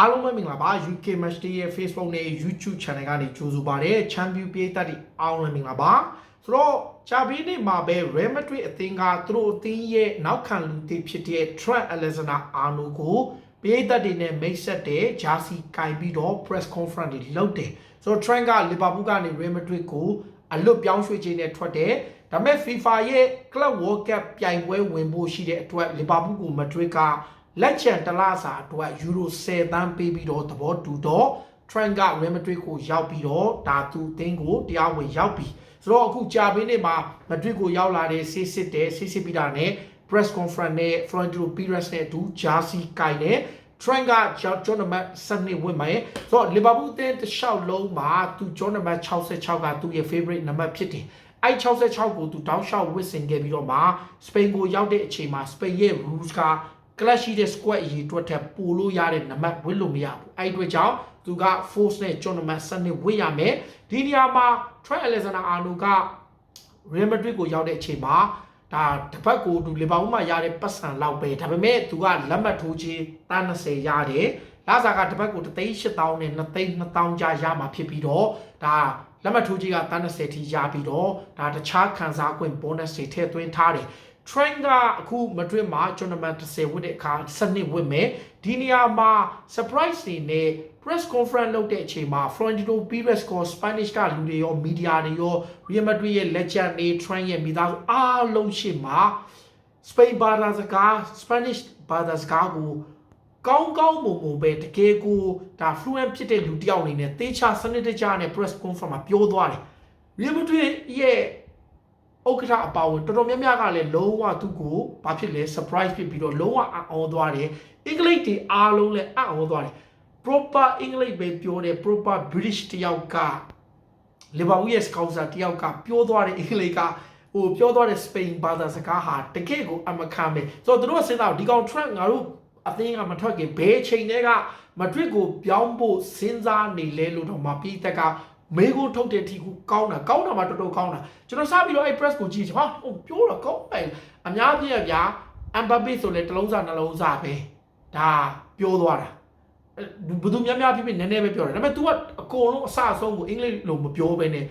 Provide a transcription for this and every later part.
အားလုံးပဲမင်္ဂလာပါ UK Match Day ရဲ့ Facebook နဲ့ YouTube Channel ကနေကြိုဆိုပါရစေ Champion ပြည်သက်တွေအားလုံးလည်းမင်္ဂလာပါဆိုတော့ချာဘီနေ့မှာပဲ Real Madrid အသင်းကသူတို့အသင်းရဲ့နောက်ခံလူသစ်ဖြစ်တဲ့ Trent Alexander-Arnold ကိုပြည်သက်တွေနဲ့မိတ်ဆက်တဲ့ Jersey ကင်ပြီးတော့ press conference တွေလုပ်တယ်ဆိုတော့ Trent က Liverpool ကနေ Real Madrid ကိုအလွတ်ပြောင်းရွှေ့ခြင်းနဲ့ထွက်တယ်ဒါပေမဲ့ FIFA ရဲ့ Club World Cup ပြိုင်ပွဲဝင်ဖို့ရှိတဲ့အတွက် Liverpool ကို Madrid က လက်ချန်တလားစာအတွက်ယူရို10သန်းပေးပြီးတော့သဘောတူတော့ Trent က Real Madrid ကိုရောက်ပြီးတော့ဒါသူအသင်းကိုတရားဝင်ရောက်ပြီးဆိုတော့အခုကြာပေးနေမှာ Madrid ကိုရောက်လာတဲ့ဆေးစစ်တဲ့ဆေးစစ်ပြီးတာနဲ့ press conference နဲ့ Florentino Perez နဲ့အတူ Jersey ကိုင်နဲ့ Trent က John number 7ဝင်မယ်ဆိုတော့ Liverpool အသင်းတစ်လျှောက်လုံးမှာသူ John number 66ကသူ့ရဲ့ favorite number ဖြစ်တယ်အဲ့66ကိုသူတောက်လျှောက်ဝစ်ဆင်ခဲ့ပြီးတော့မှစပိန်ကိုရောက်တဲ့အချိန်မှာစပိန်ရဲ့ rules က clash ရှိတဲ့ squad အရေးအတွက်ထပ်ပို့လို့ရတဲ့နံပါတ်ဝစ်လို့မရဘူးအဲ့ဒီအတွက်ကြောင့်သူက force နဲ့ John number 7ဝစ်ရမယ်ဒီနေရာမှာ Trent Alexander-Arnold က Real Madrid ကိုရောက်တဲ့အချိန်မှာဒါတစ်ဖက်ကိုသူလီဗာပူးမှာရတဲ့ပတ်စံလောက်ပဲဒါပေမဲ့သူကလက်မှတ်ထိုးခြင်းတန်း20ရတယ်လာစာကတစ်ဖက်ကို3,8000နဲ့2,2000ကြားရမှာဖြစ်ပြီးတော့ဒါလက်မှတ်ထိုးခြင်းကတန်း20ထိရပြီးတော့ဒါတခြားခံစား권ဘိုနပ်တွေထည့်သွင်းထားတယ် Trent ကအခု Madrid မှာ tournament 30ဝတ်တဲ့အခါစနစ်ဝတ်မယ်ဒီနေရာမှာ surprise တွေနဲ့ press conference လုပ်တဲ့အချိန်မှာ Florentino Perez က Spanish ကလူတွေရော media တွေရော Real Madrid ရဲ့ legend တွေ Trent ရဲ့မိသားစုအားလုံးရှိမှာ Spain ဘာသာစကား Spanish ဘာသာစကားကိုကောင်းကောင်းမွန်မွန်ပဲတကယ်ကိုဒါ fluent ဖြစ်တဲ့လူတစ်ယောက်အနေနဲ့သေချာစနစ်တကျနဲ့ press conference မှာပြောသွားတယ် Real Madrid ရဲ့ ဥက္ကဋ္ဌအပါဝင်တော်တော်များများကလည်းလုံးဝသူ့ကိုဘာဖြစ်လဲ surprise ဖြစ်ပြီးတော့လုံးဝအံ့ဩသွားတယ်အင်္ဂလိပ်တွေအားလုံးလည်းအံ့ဩသွားတယ် proper English ပဲပြောတယ် proper British တယောက်ကလီဗာပူးရဲ့ scouser တယောက်ကပြောသွားတဲ့အင်္ဂလိပ်ကဟိုပြောသွားတဲ့ Spain ဘာသာစကားဟာတကယ့်ကိုအမခံပဲဆိုတော့သူတို့ကစဉ်းစားဒီကောင် Trent ငါတို့အသင်းကမထွက်ခင်ဘယ်ချိန်တည်းက Madrid ကိုပြောင်းဖို့စဉ်းစားနေလဲလို့တော့မပြီးတက်က မေကိုထုတ်တဲ့အထိကိုကောင်းတာကောင်းတာမှတော်တော်ကောင်းတာကျွန်တော်စပြီးတော့အဲ့ press ကိုကြည့်ချင်ဟာဟိုပြောတော့ကောင်းတယ်အများကြီးရဗျာ Mbappe ဆိုလဲတစ်လုံးစားနှလုံးစားပဲဒါပြောသွားတာဘယ်သူများများဖြစ်ဖြစ်နည်းနည်းပဲပြောတယ်ဒါပေမဲ့ तू ကအကုန်လုံးအစအဆုံးကိုအင်္ဂလိပ်လိုမပြောဘဲနဲ့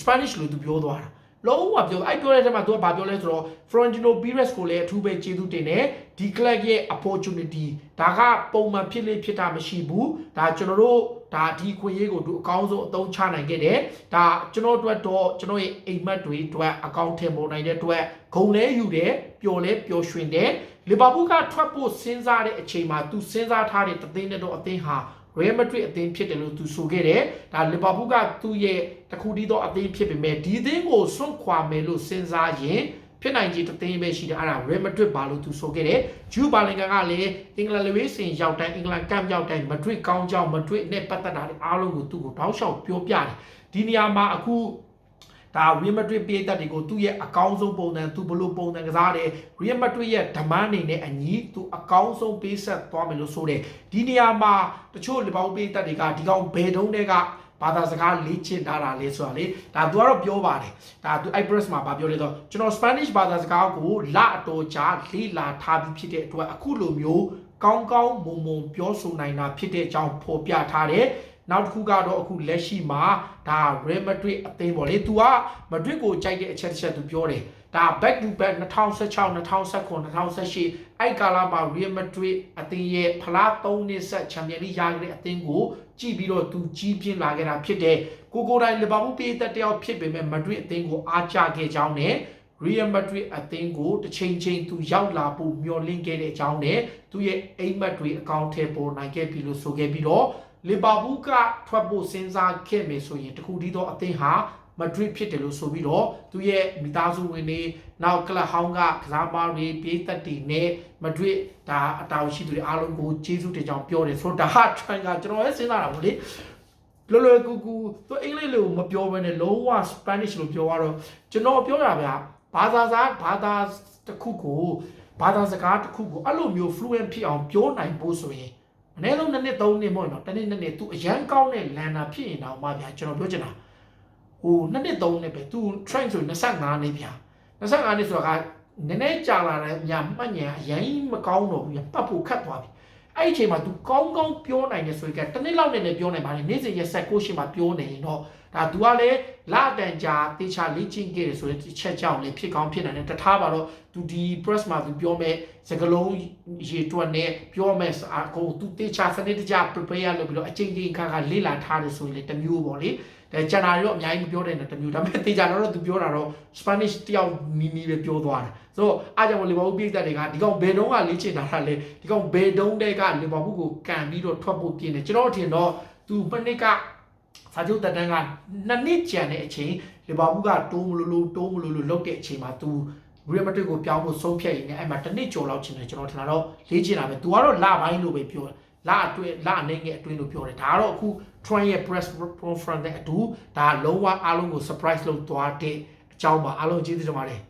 Spanish လို तू ပြောသွားတာ လုံးဝပြောအဲ့ပြောတဲ့ထဲမှာ तू ကဘာပြောလဲဆိုတော့ Florentino Perez ကိုလည်းအထူးပဲကျေးဇူးတင်တယ်ဒီ club ရဲ့ opportunity ဒါကပုံမှန်ဖြစ်လေဖြစ်တာမရှိဘူးဒါကျွန်တော်တို့ဒါဒီခွင့်ရေးကိုသူအကောင်းဆုံးအသုံးချနိုင်ခဲ့တယ်ဒါကျွန်တော်တို့တော့ကျွန်တော်ရဲ့အိမ်မက်တွေအတွက်အကောင့်ထည့်ပေါ်နိုင်တဲ့အတွက်ဂုံလဲယူတယ်ပျော်လဲပျော်ရွှင်တယ်လီဗာပူးကထွက်ဖို့စဉ်းစားတဲ့အချိန်မှာသူစဉ်းစားထားတဲ့တသိန်းနဲ့တော့အသင်းဟာ Real Madrid အသင်းဖြစ်တယ်လို့သူဆိုခဲ့တယ်။ဒါလီဗာပူးကသူ့ရဲ့တခုတည်းသောအသင်းဖြစ်ပေမဲ့ဒီအသင်းကိုစွန့်ခွာမယ်လို့စဉ်းစားရင်ဖြစ်နိုင်ခြေတသိန်းပဲရှိတယ်အဲ့ဒါ Real Madrid ပါလို့သူဆိုခဲ့တယ်။ဂျူဘာလင်ကန်ကလည်းအင်္ဂလန်လေဝေးစင်ရောက်တိုင်းအင်္ဂလန်ကမ်ရောက်တိုင်း Madrid ကောင်းကြောင်း Madrid နဲ့ပတ်သက်တာတွေအားလုံးကိုသူ့ကိုတောက်လျှောက်ပြောပြတယ်။ဒီနေရာမှာအခု ဒါ Real Madrid ပြည်သက်တွေကိုသူ့ရဲ့အကောင်းဆုံးပုံစံသူဘလို့ပုံစံကစားတယ် Real Madrid ရဲ့ demand အနေနဲ့အညီသူအကောင်းဆုံးပေးဆက်သွားမယ်လို့ဆိုတယ်ဒီနေရာမှာတချို့လီဗာပူးပြည်သက်တွေကဒီကောင်ဘယ်တုန်းတွေကဘာသာစကားလေ့ကျင့်ထားတာလဲဆိုတာလေဒါသူကတော့ပြောပါတယ်ဒါသူ iPress မှာဗာပြောလေတော့ကျွန်တော် Spanish ဘာသာစကားကိုလအတော်ကြာလေ့လာထားပြီးဖြစ်တဲ့အတွက်အခုလိုမျိုးကောင်းကောင်းမွန်မွန်ပြောဆိုနိုင်တာဖြစ်တဲ့အကြောင်းဖော်ပြထားတယ် နောက်တစ်ခုကတော့အခုလက်ရှိမှာဒါ Real Madrid အသင်းပေါ့လေ။ तू က Madrid ကိုကြိုက်တဲ့အချက်တစ်ချက် तू ပြောတယ်။ဒါ back to back 2016 2019 2018အဲ့ကာလမှာ Real Madrid အသင်းရဲ့ဖလား3နှစ်ဆက်ချန်ပီယံလိရခဲ့တဲ့အသင်းကိုကြည့်ပြီးတော့ तू ကြီးပြင်းလာခဲ့တာဖြစ်တဲ့ကိုကိုတိုင်းလီဗာပူးပြည်သက်တယောက်ဖြစ်ပေမဲ့ Madrid အသင်းကိုအားကျခဲ့ကြောင်းနဲ့ Real Madrid အသင်းကိုတစ်ချိန်ချိန်သူရောက်လာဖို့မျှော်လင့်ခဲ့တဲ့အကြောင်းနဲ့သူရဲ့အိမ်မက်တွေအကောင့်ထဲပေါ်နိုင်ခဲ့ပြီလို့ဆိုခဲ့ပြီးတော့လီဗာပူးကထွက်ဖို့စဉ်းစားခဲ့မယ်ဆိုရင်တခုတည်းသောအသင်းဟာမဒရစ်ဖြစ်တယ်လို့ဆိုပြီးတော့သူရဲ့မိသားစုဝင်တွေနောက်ကလဟောင်းကကစားမားတွေပြည်သက်တွေနဲ့မဒရစ်ဒါအတောင်ရှိသူတွေအားလုံးကိုကျေးဇူးတင်ကြောင်းပြောတယ်ဆိုတော့ဒါဟာ trend ကကျွန်တော်လည်းစဉ်းစားတာပေါ့လေလွယ်လွယ်ကူကူသူအင်္ဂလိပ်လိုမပြောဘဲနဲ့လုံးဝ Spanish လိုပြောရတော့ကျွန်တော်ပြောတာဗျာ ဘာသာစာဘာသာတစ်ခုကိုဘာသာစကားတစ်ခုကိုအဲ့လိုမျိုး fluent ဖြစ်အောင်ပြောနိုင်ဖို့ဆိုရင်အနည်းဆုံးနှစ်နှစ်သုံးနှစ်မဟုတ်တော့တစ်နှစ်နှစ်နှစ် तू အရန်ကောင်းတဲ့လန်နာဖြစ်ရင်တော့မှဗျာကျွန်တော်ပြောချင်တာဟိုနှစ်နှစ်သုံးနှစ်ပဲ तू train ဆို25နှစ်ဗျာ25နှစ်ဆိုတာကနည်းနည်းကြာလာတဲ့ညာမှတ်ညာအရင်မကောင်းတော့ဘူးဗျာပတ်ဖို့ခတ်သွားပြီ အဲ့ဒီအချိန်မှာ तू ကောင်းကောင်းပြောနိုင်တယ်ဆိုရင်ကတနေ့လောက်နဲ့လည်းပြောနိုင်ပါတယ်နေ့စဉ်ရက်ဆက်ကိုရှင်မှာပြောနေရင်တော့ဒါ तू ကလည်းလာတန်ကြာတေချာလေ့ကျင့်ခဲ့တယ်ဆိုရင်ချက်ကြောင့်လည်းဖြစ်ကောင်းဖြစ်နိုင်တယ်တထားပါတော့ तू ဒီ press မှာ तू ပြောမဲ့စကလုံးရေတွက်နဲ့ပြောမဲ့အကုန် तू တေချာစနစ်တကျ prepare လုပ်ပြီးတော့အချိန်ကြီးခါခါလေ့လာထားတယ်ဆိုရင်လည်းတစ်မျိုးပေါ့လေ ဒါကျန်တာရောအများကြီးမပြောတဲ့နဲ့တမျိုးဒါပေမဲ့တေချာတော့သူပြောတာတော့ Spanish တယောက်နီးနီးပဲပြောသွားတာဆိုတော့အားကြောင့်လီဗာပူးပြိသက်တွေကဒီကောင်ဘယ်တော့ကလေ့ကျင့်တာလဲဒီကောင်ဘယ်တော့တဲ့ကလီဗာပူးကိုကန်ပြီးတော့ထွက်ဖို့ပြင်တယ်ကျွန်တော်ထင်တော့သူမနစ်ကစာချုပ်တက်တန်းကနှစ်နှစ်ကျန်တဲ့အချိန်လီဗာပူးကတိုးမလို့လို့တိုးမလို့လို့လောက်တဲ့အချိန်မှာသူရီယယ်မက်ဒရစ်ကိုပြောင်းဖို့ဆုံးဖြတ်ရင်းနဲ့အဲ့မှာတစ်နှစ်ကျော်လောက်ချင်တယ်ကျွန်တော်ထင်တာတော့လေ့ကျင့်တာပဲ။ तू ကတော့လပိုင်းလို့ပဲပြောလအတွင်းလအနေငယ်အတွင်းလို့ပြောတယ်။ဒါကတော့အခု Trump ရဲ့ press conference နဲ့အတူဒါလုံးဝအားလုံးကို surprise လုပ်သွားတဲ့အကြောင်းပါအားလုံးကျေးဇူးတင်ပါတယ်